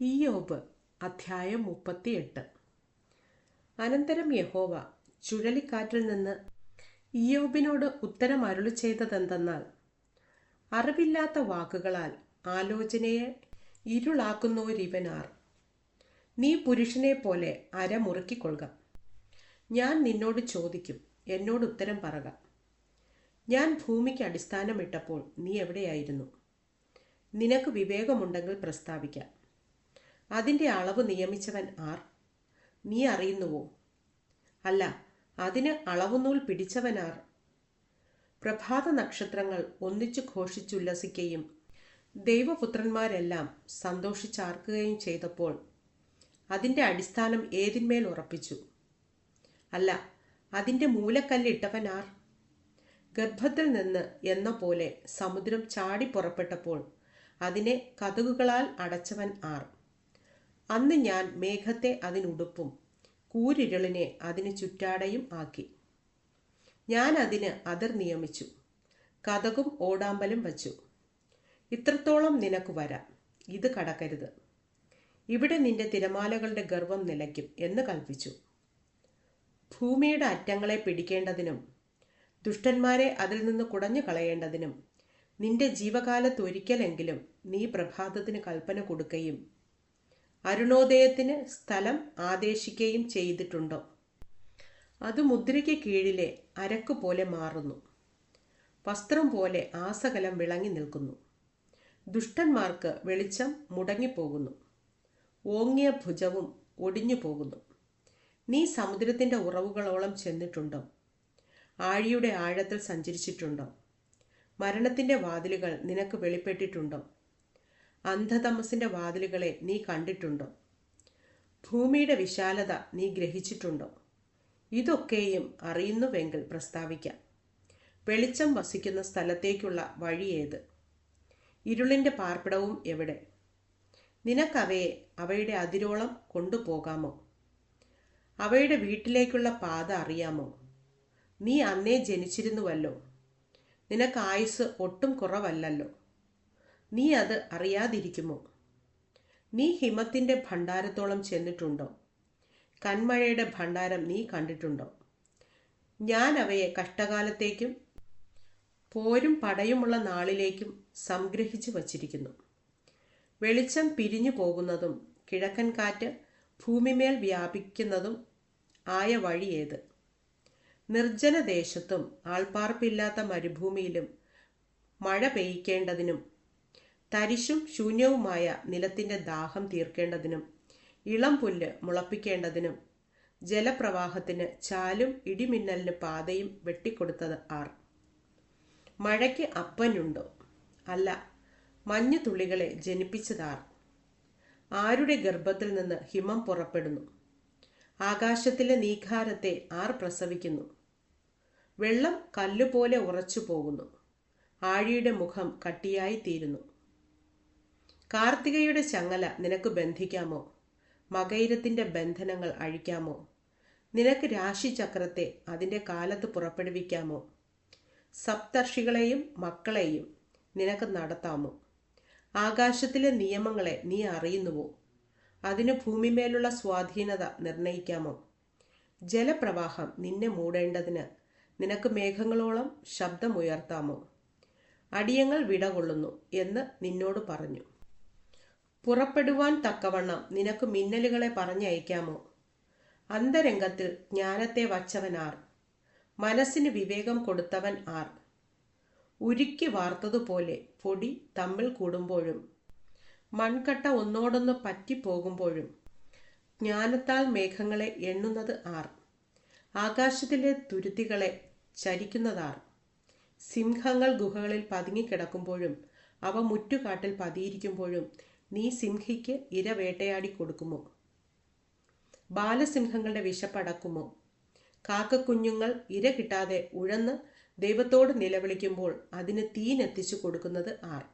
ഇയ്യോബ് അധ്യായം മുപ്പത്തിയെട്ട്. അനന്തരം യഹോവ ചുഴലിക്കാറ്റിൽ നിന്ന് ഇയോബിനോട് ഉത്തരം അരുളി ചെയ്തതെന്തെന്നാൽ അറിവില്ലാത്ത വാക്കുകളാൽ ആലോചനയെ ഇരുളാക്കുന്നോരിവനാർ. നീ പുരുഷനെ പോലെ അര മുറുക്കിക്കൊള്ളുക. ഞാൻ നിന്നോട് ചോദിക്കും എന്നോട് ഉത്തരം പറക. ഞാൻ ഭൂമിക്ക് അടിസ്ഥാനമിട്ടപ്പോൾ നീ എവിടെയായിരുന്നു? നിനക്ക് വിവേകമുണ്ടെങ്കിൽ പ്രസ്താവിക്കാം. അതിന്റെ അളവ് നിയമിച്ചവൻ ആർ? നീ അറിയുന്നുവോ? അല്ല അതിന് അളവുനൂൽ പിടിച്ചവനാർ പ്രഭാത നക്ഷത്രങ്ങൾ ഒന്നിച്ചു ഘോഷിച്ചുല്ലസിക്കുകയും ദൈവപുത്രന്മാരെല്ലാം സന്തോഷിച്ചാർക്കുകയും ചെയ്തപ്പോൾ അതിന്റെ അടിസ്ഥാനം ഏതിന്മേൽ ഉറപ്പിച്ചു? അല്ല അതിന്റെ മൂലക്കല്ലിട്ടവനാർ ഗർഭത്തിൽ നിന്ന് എന്ന പോലെ സമുദ്രം ചാടി പുറപ്പെട്ടപ്പോൾ അതിനെ കതുകുകളാൽ അടച്ചവൻ ആർ. അന്ന് ഞാൻ മേഘത്തെ അതിനുടുപ്പും കൂരിരളിനെ അതിന് ചുറ്റാടയും ആക്കി. ഞാൻ അതിന് അതിർ നിയമിച്ചു. കഥകും ഓടാമ്പലും വച്ചു. ഇത്രത്തോളം നിനക്ക് വരാം. ഇത് കടക്കരുത്. ഇവിടെ നിന്റെ തിരമാലകളുടെ ഗർവം നിലയ്ക്കും എന്ന് കൽപ്പിച്ചു. ഭൂമിയുടെ അറ്റങ്ങളെ പിടിക്കേണ്ടതിനും ദുഷ്ടന്മാരെ അതിൽ നിന്ന് കുടഞ്ഞു കളയേണ്ടതിനും നിന്റെ ജീവകാലത്തൊരിക്കലെങ്കിലും നീ പ്രഭാതത്തിന് കൽപ്പന കൊടുക്കുകയും അരുണോദയത്തിന് സ്ഥലം ആദേശിക്കുകയും ചെയ്തിട്ടുണ്ടോ? അത് മുദ്രയ്ക്ക് കീഴിലെ അരക്ക് പോലെ മാറുന്നു. വസ്ത്രം പോലെ ആസകലം വിളങ്ങി നിൽക്കുന്നു. ദുഷ്ടന്മാർക്ക് വെളിച്ചം മുടങ്ങിപ്പോകുന്നു. ഓങ്ങിയ ഭുജവും ഒടിഞ്ഞു പോകുന്നു. നീ സമുദ്രത്തിന്റെ ഉറവുകളോളം ചെന്നിട്ടുണ്ടോ? ആഴിയുടെ ആഴത്തിൽ സഞ്ചരിച്ചിട്ടുണ്ടോ? മരണത്തിന്റെ വാതിലുകൾ നിനക്ക് വെളിപ്പെട്ടിട്ടുണ്ടോ? അന്ധതമസിന്റെ വാതിലുകളെ നീ കണ്ടിട്ടുണ്ടോ? ഭൂമിയുടെ വിശാലത നീ ഗ്രഹിച്ചിട്ടുണ്ടോ? ഇതൊക്കെയും അറിയുന്നുവെങ്കിൽ പ്രസ്താവിക്കാം. വെളിച്ചം വസിക്കുന്ന സ്ഥലത്തേക്കുള്ള വഴി ഏത്? ഇരുളിന്റെ പാർപ്പിടവും എവിടെ? നിനക്കവയെ അവയുടെ അതിരോളം കൊണ്ടുപോകാമോ? അവയുടെ വീട്ടിലേക്കുള്ള പാത അറിയാമോ? നീ അന്നേ ജനിച്ചിരുന്നുവല്ലോ. നിനക്ക് ആയുസ് ഒട്ടും കുറവല്ലല്ലോ. നീ അത് അറിയാതിരിക്കുമോ? നീ ഹിമത്തിന്റെ ഭണ്ഡാരത്തോളം ചെന്നിട്ടുണ്ടോ? കന്മഴയുടെ ഭണ്ഡാരം നീ കണ്ടിട്ടുണ്ടോ? ഞാൻ അവയെ കഷ്ടകാലത്തേക്കും പോരും പടയുമുള്ള നാളിലേക്കും സംഗ്രഹിച്ചു വച്ചിരിക്കുന്നു. വെളിച്ചം പിരിഞ്ഞു പോകുന്നതും കിഴക്കൻ കാറ്റ് ഭൂമിമേൽ വ്യാപിക്കുന്നതും ആയ വഴി ഏത്? നിർജന ദേശത്തും ആൾപ്പാർപ്പില്ലാത്ത മരുഭൂമിയിലും മഴ പെയ്യിക്കേണ്ടതിനും തരിശും ശൂന്യവുമായ നിലത്തിന്റെ ദാഹം തീർക്കേണ്ടതിനും ഇളം പുല്ല് മുളപ്പിക്കേണ്ടതിനും ജലപ്രവാഹത്തിന് ചാലും ഇടിമിന്നലിന് പാതയും വെട്ടിക്കൊടുത്തത് ആർ. മഴയ്ക്ക് അപ്പനുണ്ടോ? അല്ല മഞ്ഞു തുള്ളികളെ ജനിപ്പിച്ചതാർ ആരുടെ ഗർഭത്തിൽ നിന്ന് ഹിമം പുറപ്പെടുന്നു? ആകാശത്തിലെ നീഖാരത്തെ ആർ പ്രസവിക്കുന്നു. വെള്ളം കല്ലുപോലെ ഉറച്ചു പോകുന്നു ആഴിയുടെ മുഖം കട്ടിയായി തീരുന്നു കാർത്തികയുടെ ചങ്ങല നിനക്ക് ബന്ധിക്കാമോ? മകൈരത്തിന്റെ ബന്ധനങ്ങൾ അഴിക്കാമോ? നിനക്ക് രാശിചക്രത്തെ അതിന്റെ കാലത്ത് പുറപ്പെടുവിക്കാമോ? സപ്തർഷികളെയും മക്കളെയും നിനക്ക് നടത്താമോ? ആകാശത്തിലെ നിയമങ്ങളെ നീ അറിയുന്നുവോ? അതിന് ഭൂമിമേലുള്ള സ്വാധീനത നിർണയിക്കാമോ? ജലപ്രവാഹം നിന്നെ മൂടേണ്ടതിന് നിനക്ക് മേഘങ്ങളോളം ശബ്ദമുയർത്താമോ? അടിയങ്ങൾ വിടകൊള്ളുന്നു എന്ന് നിന്നോട് പറഞ്ഞു. പുറപ്പെടുവാൻ തക്കവണ്ണം നിനക്ക് മിന്നലുകളെ പറഞ്ഞയക്കാമോ? അന്തരംഗത്തിൽ ജ്ഞാനത്തെ വച്ചവനാർ. മനസ്സിന് വിവേകം കൊടുത്തവൻ ആർ. ഉരുക്കി വാർത്തതുപോലെ പൊടി തമ്മിൽ കൂടുമ്പോഴും മൺകട്ട ഒന്നോടൊന്ന് പറ്റിപ്പോകുമ്പോഴും ജ്ഞാനത്താൽ മേഘങ്ങളെ എണ്ണുന്നത് ആർ. ആകാശത്തിലെ തുരുത്തികളെ ചരിക്കുന്നതാർ. സിംഹങ്ങൾ ഗുഹകളിൽ പതുങ്ങിക്കിടക്കുമ്പോഴും അവ മുറ്റുകാട്ടിൽ പതിയിരിക്കുമ്പോഴും നീ സിംഹിക്ക് ഇര വേട്ടയാടി കൊടുക്കുമോ? ബാലസിംഹങ്ങളുടെ വിശപ്പടക്കുമോ കാക്കക്കുഞ്ഞുങ്ങൾ ഇര കിട്ടാതെ ഉഴന്ന് ദൈവത്തോട് നിലവിളിക്കുമ്പോൾ അതിന് തീനെത്തിച്ചു കൊടുക്കുന്നത് ആർ?